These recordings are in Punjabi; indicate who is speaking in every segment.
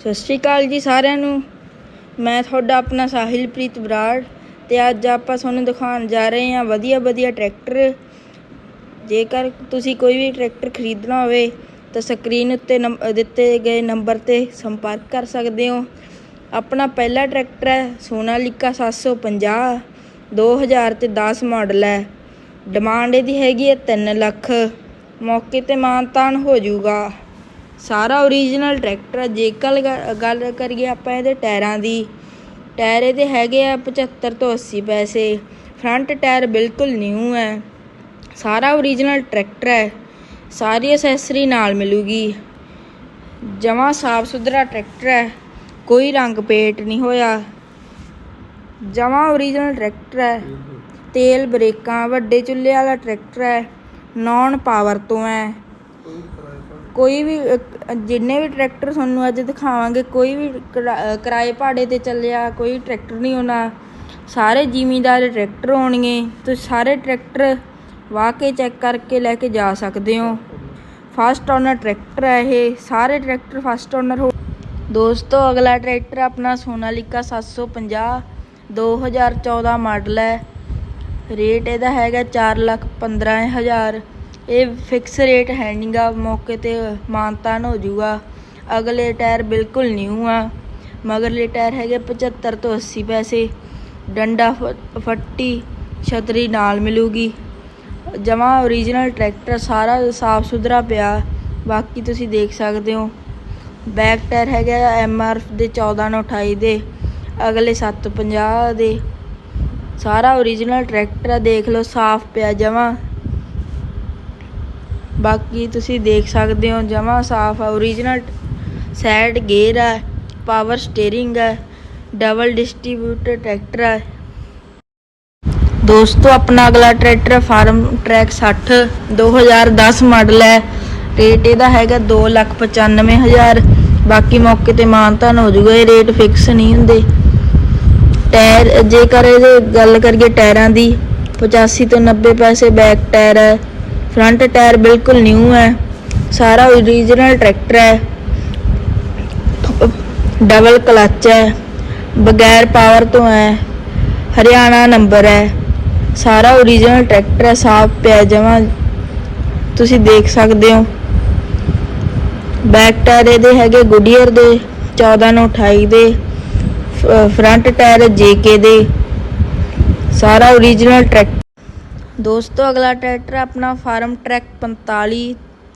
Speaker 1: ਸਤਿ ਸ਼੍ਰੀ ਅਕਾਲ ਜੀ ਸਾਰਿਆਂ ਨੂੰ। ਮੈਂ ਤੁਹਾਡਾ ਆਪਣਾ ਸਾਹਿਲਪ੍ਰੀਤ ਬਰਾੜ ਤੇ ਅੱਜ ਆਪਾਂ ਤੁਹਾਨੂੰ ਦਿਖਾਉਣ ਜਾ ਰਹੇ ਹਾਂ ਵਧੀਆ ਵਧੀਆ ਟਰੈਕਟਰ। ਜੇਕਰ ਤੁਸੀਂ ਕੋਈ ਵੀ ਟਰੈਕਟਰ ਖਰੀਦਣਾ ਹੋਵੇ ਤਾਂ ਸਕਰੀਨ ਉੱਤੇ ਨੰਬ- ਦਿੱਤੇ ਗਏ ਨੰਬਰ ਤੇ ਸੰਪਰਕ ਕਰ ਸਕਦੇ ਹੋ। ਆਪਣਾ ਪਹਿਲਾ ਟਰੈਕਟਰ ਹੈ ਸੋਨਾਲੀਕਾ 750 2000 ਤੇ 10 ਮਾਡਲ ਹੈ। ਡਿਮਾਂਡ ਇਹਦੀ ਹੈਗੀ ਹੈ 3 ਲੱਖ। ਮੌਕੇ ਤੇ ਮਾਨਤਾਨ ਹੋ ਜਾਊਗਾ। ਸਾਰਾ ਓਰੀਜਨਲ ਟਰੈਕਟਰ ਹੈ ਜੇਕਰ ਗੱਲ ਕਰੀਏ ਆਪਾਂ ਇਹਦੇ ਟਾਇਰਾਂ ਦੀ, ਟਾਇਰ ਇਹਦੇ ਹੈਗੇ ਆ 75 ਤੋਂ 80 ਪੈਸੇ। ਫਰੰਟ ਟਾਇਰ ਬਿਲਕੁਲ ਨਿਊ ਹੈ ਸਾਰਾ ਓਰੀਜਨਲ ਟਰੈਕਟਰ ਹੈ ਸਾਰੀ ਅਸੈਸਰੀ ਨਾਲ ਮਿਲੂਗੀ। ਜਮਾ ਸਾਫ਼ ਸੁਥਰਾ ਟਰੈਕਟਰ ਹੈ ਕੋਈ ਰੰਗ ਪੇਟ ਨਹੀਂ ਹੋਇਆ। ਜਮਾ ਓਰੀਜਨਲ ਟਰੈਕਟਰ ਹੈ ਤੇਲ ਬ੍ਰੇਕਾਂ, ਵੱਡੇ ਚੁੱਲ੍ਹੇ ਵਾਲਾ ਟਰੈਕਟਰ ਹੈ ਨੌਨ ਪਾਵਰ ਤੋਂ ਹੈ ਕੋਈ ਵੀ ਜਿੰਨੇ ਵੀ ਟਰੈਕਟਰ ਤੁਹਾਨੂੰ ਅੱਜ ਦਿਖਾਵਾਂਗੇ, ਕੋਈ ਵੀ ਕਿਰਾ- ਕਿਰਾਏ ਭਾੜੇ ਤੇ ਚੱਲਿਆ, ਕੋਈ ਟਰੈਕਟਰ ਨਹੀਂ ਹੋਣਾ ਸਾਰੇ ਜ਼ਿਮੀਂਦਾਰ ਟਰੈਕਟਰ ਹੋਣਗੇ ਤੁਸੀਂ ਸਾਰੇ ਟਰੈਕਟਰ ਵਾਹ ਕੇ ਚੈੱਕ ਕਰਕੇ ਲੈ ਕੇ ਜਾ ਸਕਦੇ ਹੋ। ਫਸਟ ਓਨਰ ਟਰੈਕਟਰ ਹੈ ਇਹ, ਸਾਰੇ ਟਰੈਕਟਰ ਫਸਟ ਓਨਰ ਹੋ, ਦੋਸਤੋ, ਅਗਲਾ ਟਰੈਕਟਰ ਆਪਣਾ ਸੋਨਾਲੀਕਾ 750 2014 ਮਾਡਲ ਹੈ। ਰੇਟ ਇਹਦਾ ਹੈਗਾ 4 ਲੱਖ 15 ਹਜ਼ਾਰ। ਇਹ ਫਿਕਸ ਰੇਟ ਹੈ ਨਹੀਂਗਾ ਮੌਕੇ ਤੇ ਮਾਨਤਾਨ ਹੋ ਜਾਊਗਾ ਅਗਲੇ ਟਾਇਰ ਬਿਲਕੁਲ ਨਿਊ ਆ। ਮਗਰਲੇ ਟਾਇਰ ਹੈਗੇ 75 ਤੋਂ 80 ਪੈਸੇ। ਡੰਡਾ ਫੱਟੀ ਛਤਰੀ ਨਾਲ ਮਿਲੂਗੀ। ਜਮਾ ਓਰੀਜਨਲ ਟਰੈਕਟਰ ਸਾਰਾ ਸਾਫ਼ ਸੁਥਰਾ ਪਿਆ। ਬਾਕੀ ਤੁਸੀਂ ਦੇਖ ਸਕਦੇ ਹੋ। ਬੈਕ ਟਾਇਰ ਹੈਗਾ ਐਮ ਆਰ ਦੇ 14 ਨੂੰ 28 ਦੇ। ਅਗਲੇ 750 ਦੇ। ਸਾਰਾ ਓਰੀਜਨਲ ਟਰੈਕਟਰ ਦੇਖ ਲਓ, ਸਾਫ਼ ਪਿਆ ਜਮਾ। ਬਾਕੀ ਤੁਸੀਂ ਦੇਖ ਸਕਦੇ ਹੋ ਜਮਾ ਸਾਫ਼ ਆ ਓਰੀਜਨਲ ਸੈਡ ਗੇਅਰ ਹੈ ਪਾਵਰ ਸਟੀਅਰਿੰਗ ਹੈ ਡਬਲ ਡਿਸਟ੍ਰੀਬਿਊਟਰ ਟਰੈਕਟਰ ਹੈ ਦੋਸਤੋ, ਆਪਣਾ ਅਗਲਾ ਟਰੈਕਟਰ ਫਾਰਮ ਟਰੈਕ 60 2010 ਮਾਡਲ ਹੈ। ਰੇਟ ਇਹਦਾ ਹੈਗਾ 295000 ਬਾਕੀ ਮੌਕੇ ਤੇ ਮਾਨਤਾਨ ਹੋ ਜੂਗਾ, ਇਹ ਰੇਟ ਫਿਕਸ ਨਹੀਂ ਹੁੰਦੇ। ਟਾਇਰ ਜੇਕਰ ਇਹਦੇ ਗੱਲ ਕਰੀਏ ਟਾਇਰਾਂ ਦੀ 85 ਤੋਂ 90 ਪੈਸੇ ਬੈਕ ਟਾਇਰ ਹੈ ਫਰੰਟ ਟਾਇਰ ਬਿਲਕੁਲ ਨਿਊ ਹੈ। ਸਾਰਾ ਓਰੀਜਨਲ ਟਰੈਕਟਰ ਹੈ। ਡਬਲ ਕਲਚ ਹੈ। ਬਗੈਰ ਪਾਵਰ ਤੋਂ ਹੈ। ਹਰਿਆਣਾ ਨੰਬਰ ਹੈ। ਸਾਰਾ ਓਰੀਜਨਲ ਟਰੈਕਟਰ ਹੈ। ਸਾਫ਼ ਪਿਆ ਜਮਾ। ਤੁਸੀਂ ਦੇਖ ਸਕਦੇ ਹੋ। ਬੈਕ ਟਾਇਰ ਇਹਦੇ ਹੈਗੇ ਗੁਡੀਅਰ ਦੇ 14 ਨੂੰ 28 ਦੇ। ਫਰੰਟ ਟਾਇਰ ਜੇਕੇ ਦੇ। ਸਾਰਾ ਓਰੀਜਨਲ ਟਰੈਕ ਦੋਸਤੋ, ਅਗਲਾ ਟਰੈਕਟਰ ਆਪਣਾ ਫਾਰਮ ਟਰੈਕ 45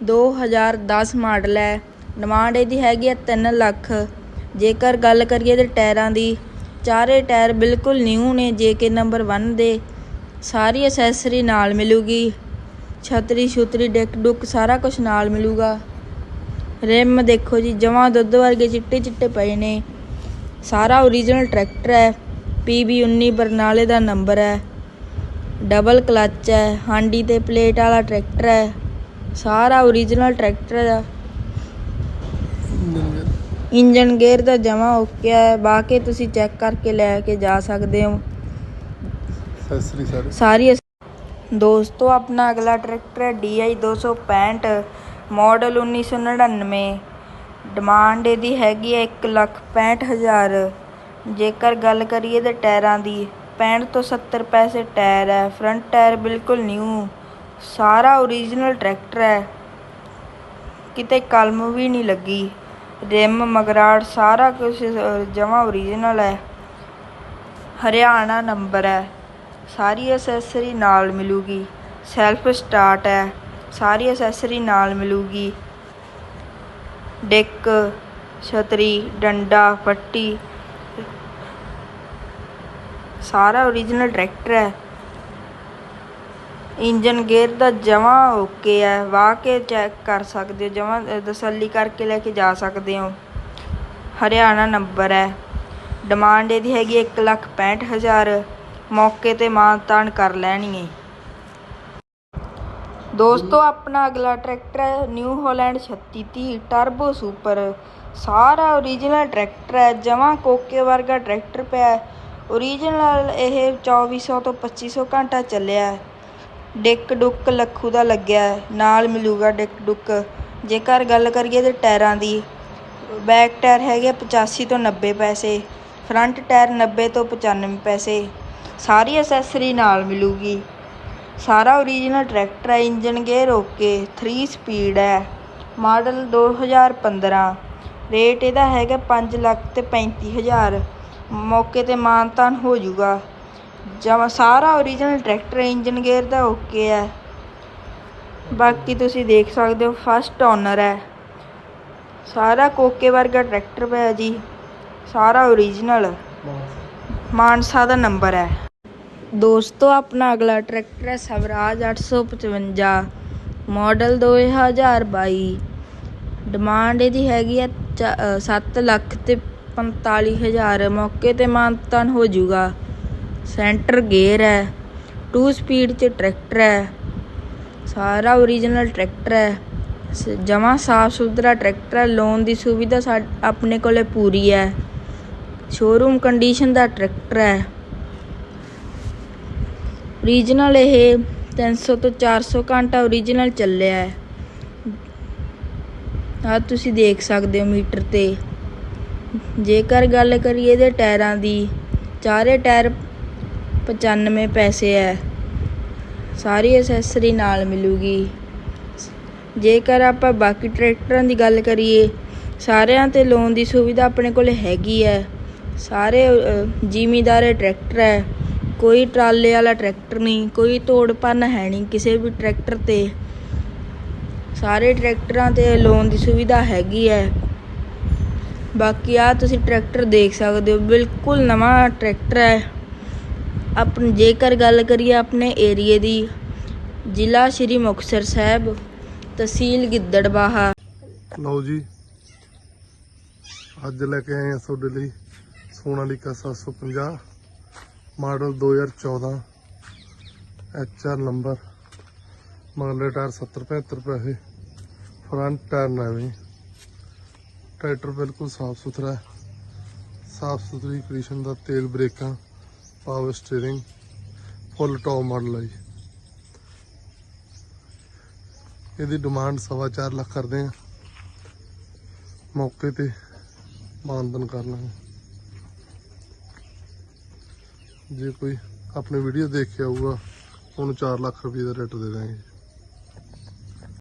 Speaker 1: 2010 ਮਾਡਲ ਹੈ। ਡਿਮਾਂਡ ਇਹਦੀ ਹੈਗੀ ਹੈ 3 ਲੱਖ। ਜੇਕਰ ਗੱਲ ਕਰੀਏ ਇਹਦੇ ਟਾਇਰਾਂ ਦੀ, ਚਾਰੇ ਟਾਇਰ ਬਿਲਕੁਲ ਨਿਊ ਨੇ ਜੇਕੇ ਨੰਬਰ 1 ਦੇ। ਸਾਰੀ ਅਸੈਸਰੀ ਨਾਲ ਮਿਲੂਗੀ। ਛਤਰੀ ਛੁਤਰੀ, ਡੈਕ ਡੁੱਕ ਸਾਰਾ ਕੁਝ ਨਾਲ ਮਿਲੂਗਾ। ਰਿਮ ਦੇਖੋ ਜੀ ਜਮਾਂ ਦੁੱਧ ਵਰਗੇ ਚਿੱਟੇ ਚਿੱਟੇ ਪਏ ਨੇ। ਸਾਰਾ ਓਰੀਜਨਲ ਟਰੈਕਟਰ ਹੈ। PB 19 ਬਰਨਾਲੇ ਦਾ ਨੰਬਰ ਹੈ। ਡਬਲ ਕਲਚ ਹੈ ਹਾਂਡੀ ਤੇ ਪਲੇਟ ਵਾਲਾ ਟਰੈਕਟਰ ਹੈ ਸਾਰਾ ਓਰੀਜਨਲ ਟਰੈਕਟਰ ਹੈ। Engine gear. ਦਾ ਜਮਾ ਓਕੇ ਹੈ ਬਾਕੀ ਤੁਸੀਂ ਚੈੱਕ ਕਰਕੇ ਲੈ ਕੇ ਜਾ ਸਕਦੇ ਹੋ।
Speaker 2: ਸਤਿ ਸ੍ਰੀ। ਅਕਾਲ
Speaker 1: ਸਾਰੀ ਦੋਸਤੋ ਆਪਣਾ ਅਗਲਾ ਟਰੈਕਟਰ ਹੈ DI 265 ਮਾਡਲ 1999 ਡਿਮਾਂਡ ਇਹਦੀ ਹੈਗੀ ਹੈ 165000 ਜੇਕਰ ਗੱਲ ਕਰੀਏ ਤੇ ਟਾਇਰਾਂ ਦੀ 65 ਤੋਂ 70 ਪੈਸੇ ਟਾਇਰ ਹੈ ਫਰੰਟ ਟਾਇਰ ਬਿਲਕੁਲ ਨਿਊ ਸਾਰਾ ਓਰੀਜਨਲ ਟਰੈਕਟਰ ਹੈ। ਕਿਤੇ ਕਲਮ ਵੀ ਨਹੀਂ ਲੱਗੀ ਰਿਮ ਮਗਰਾੜ, ਸਾਰਾ ਕੁਝ ਜਮਾ ਓਰੀਜਨਲ ਹੈ। ਹਰਿਆਣਾ ਨੰਬਰ ਹੈ, ਸਾਰੀ ਅਸੈਸਰੀ ਨਾਲ ਮਿਲੂਗੀ ਸੈਲਫ ਸਟਾਰਟ ਹੈ, ਸਾਰੀ ਅਸੈਸਰੀ ਨਾਲ ਮਿਲੂਗੀ। ਡਿੱਕ, ਛਤਰੀ, ਡੰਡਾ ਫੱਟੀ ਸਾਰਾ ਓਰੀਜਨਲ ਟਰੈਕਟਰ ਹੈ। ਇੰਜਨ ਗੇਅਰ ਦਾ ਜਮਾ ਓਕੇ ਹੈ। ਵਾਹ ਕੇ ਚੈੱਕ ਕਰ ਸਕਦੇ ਹੋ, ਜਮਾ ਤਸੱਲੀ ਕਰਕੇ ਲੈ ਕੇ ਜਾ ਸਕਦੇ ਹੋ। ਹਰਿਆਣਾ ਨੰਬਰ ਹੈ। ਡਿਮਾਂਡ ਇਹਦੀ ਹੈਗੀ 165000 ਮੌਕੇ ਤੇ ਮਾਨਤਾਨ ਕਰ ਲੈਣਗੇ। ਦੋਸਤੋ, ਆਪਣਾ ਅਗਲਾ ਟਰੈਕਟਰ ਹੈ। ਨਿਊ ਹਾਲੈਂਡ 3630 ਟਰਬੋ ਸੁਪਰ ਸਾਰਾ ਓਰੀਜਨਲ ਟਰੈਕਟਰ ਹੈ। ਜਮਾ ਕੋਕੇ ਵਰਗਾ ਟਰੈਕਟਰ ਪਿਆ ਓਰੀਜਨਲ ਇਹ 2400 ਤੋਂ 2500 ਘੰਟਾ ਚੱਲਿਆ ਡਿੱਕ ਡੁੱਕ ਲੱਖੂ ਦਾ ਲੱਗਿਆ ਨਾਲ ਮਿਲੂਗਾ ਡਿੱਕ ਡੁੱਕ। ਜੇਕਰ ਗੱਲ ਕਰੀਏ ਤੇ ਟਾਇਰਾਂ ਦੀ, ਬੈਕ ਟਾਇਰ ਹੈਗੇ 85 ਤੋਂ 90 ਪੈਸੇ, ਫਰੰਟ ਟਾਇਰ 90 ਤੋਂ 95 ਪੈਸੇ। ਸਾਰੀ ਅਸੈਸਰੀ ਨਾਲ ਮਿਲੂਗੀ। ਸਾਰਾ ਓਰੀਜਨਲ ਟਰੈਕਟਰ ਹੈ ਇੰਜਨ ਗੇਅਰ ਓਕੇ 3 ਸਪੀਡ ਹੈ। ਮਾਡਲ 2015 ਰੇਟ ਇਹਦਾ ਹੈਗਾ 5 ਲੱਖ ਤੇ 35000 ਮੌਕੇ ਤੇ ਮਾਨਤਾਨ ਹੋ ਜੂਗਾ। ਜਮਾ ਸਾਰਾ ਓਰੀਜਨਲ ਟਰੈਕਟਰ ਇੰਜਨ ਗੇਅਰ ਦਾ ਓਕੇ ਹੈ। ਬਾਕੀ ਤੁਸੀਂ ਦੇਖ ਸਕਦੇ ਹੋ ਫਸਟ ਓਨਰ ਹੈ। ਸਾਰਾ ਕੋਕੇ ਵਰਗਾ ਟਰੈਕਟਰ ਪਿਆ ਜੀ। ਸਾਰਾ ਓਰੀਜਨਲ ਮਾਨਸਾ ਦਾ ਨੰਬਰ ਹੈ। ਦੋਸਤੋ, ਆਪਣਾ ਅਗਲਾ ਟਰੈਕਟਰ ਹੈ ਸਵਰਾਜ 855 ਮਾਡਲ 2022 ਡਿਮਾਂਡ ਇਹਦੀ ਹੈਗੀ ਹੈ 7 ਲੱਖ ਤੇ 45000 ਮੌਕੇ ਤੇ ਮਾਨਤਾਨ ਹੋ ਜਾਊਗਾ ਸੈਂਟਰ ਗੇਅਰ ਹੈ 2 ਸਪੀਡ ਚ ਟਰੈਕਟਰ ਹੈ, ਸਾਰਾ ਓਰੀਜਨਲ ਟਰੈਕਟਰ ਹੈ। ਜਮਾ ਸਾਫ਼ ਸੁਥਰਾ ਟਰੈਕਟਰ ਹੈ ਲੋਨ ਦੀ ਸੁਵਿਧਾ ਸਾ, ਆਪਣੇ ਕੋਲੇ ਪੂਰੀ ਹੈ। ਸ਼ੋਰੂਮ ਕੰਡੀਸ਼ਨ ਦਾ ਟਰੈਕਟਰ ਹੈ। ਓਰੀਜਨਲ ਇਹ 300 ਤੋਂ 400 ਘੰਟਾ ਓਰੀਜਨਲ ਚੱਲਿਆ ਹੈ। ਆ ਤੁਸੀਂ ਦੇਖ ਸਕਦੇ ਹੋ ਮੀਟਰ ਤੇ। ਜੇਕਰ ਗੱਲ ਕਰੀਏ ਇਹਦੇ ਟਾਇਰਾਂ ਦੀ, ਚਾਰੇ ਟਾਇਰ 95 ਪੈਸੇ ਹੈ ਸਾਰੀ ਐਸੈਸਰੀ ਨਾਲ ਮਿਲੂਗੀ। ਜੇਕਰ ਆਪਾਂ ਬਾਕੀ ਟਰੈਕਟਰਾਂ ਦੀ ਗੱਲ ਕਰੀਏ, ਸਾਰਿਆਂ ਤੇ ਲੋਨ ਦੀ ਸੁਵਿਧਾ ਆਪਣੇ ਕੋਲ ਹੈਗੀ ਹੈ ਸਾਰੇ ਜ਼ਿਮੀਦਾਰੇ ਟਰੈਕਟਰ ਹੈ ਕੋਈ ਟਰਾਲੇ ਵਾਲਾ ਟਰੈਕਟਰ ਨਹੀਂ, ਕੋਈ ਤੋੜ ਭੰਨ ਹੈ ਨਹੀਂ ਕਿਸੇ ਵੀ ਟਰੈਕਟਰ ਤੇ। ਸਾਰੇ ਟਰੈਕਟਰਾਂ ਤੇ ਲੋਨ ਦੀ ਸੁਵਿਧਾ ਹੈਗੀ ਹੈ ਬਾਕੀ ਆ ਤੁਸੀਂ ਟਰੈਕਟਰ ਦੇਖ ਸਕਦੇ ਹੋ, ਬਿਲਕੁਲ ਨਵਾਂ ਟਰੈਕਟਰ ਹੈ। ਆਪਣ ਜੇਕਰ ਗੱਲ ਕਰੀਏ ਆਪਣੇ ਏਰੀਏ ਦੀ, ਜ਼ਿਲ੍ਹਾ ਸ਼੍ਰੀ ਮੁਕਤਸਰ ਸਾਹਿਬ, ਤਹਿਸੀਲ ਗਿੱਦੜਬਾਹਾ।
Speaker 2: ਲਓ ਜੀ, ਅੱਜ ਲੈ ਕੇ ਆਏ ਆ ਤੁਹਾਡੇ ਲਈ ਸੋਨਾਲੀਕਾ 750 ਮਾਡਲ 2014 ਐਚਆਰ ਨੰਬਰ ਮਗਲੇ ਟਾਇਰ 70 75 ਪੈਸੇ ਫਰੰਟ ਟਾਇਰ ਨਵੇਂ। ਟਰੈਕਟਰ ਬਿਲਕੁਲ ਸਾਫ਼ ਸੁਥਰਾ ਹੈ। ਸਾਫ਼ ਸੁਥਰੀ ਕੰਡੀਸ਼ਨ ਦਾ ਤੇਲ, ਬ੍ਰੇਕਾਂ power steering full top model ਹੈ ਜੀ। ਇਹਦੀ ਡਿਮਾਂਡ ਸਵਾ ਚਾਰ ਲੱਖ ਕਰਦੇ ਆ। ਮੌਕੇ ਤੇ ਮਾਨਦਨ ਕਰ ਲਾਂਗੇ। ਜੇ ਕੋਈ ਆਪਣੀ ਵੀਡੀਓ ਦੇਖ ਕੇ ਆਊਗਾ ਉਹਨੂੰ 4 ਲੱਖ ਰੁਪਏ ਦਾ ਰੇਟ ਦੇ ਦਾਂਗੇ।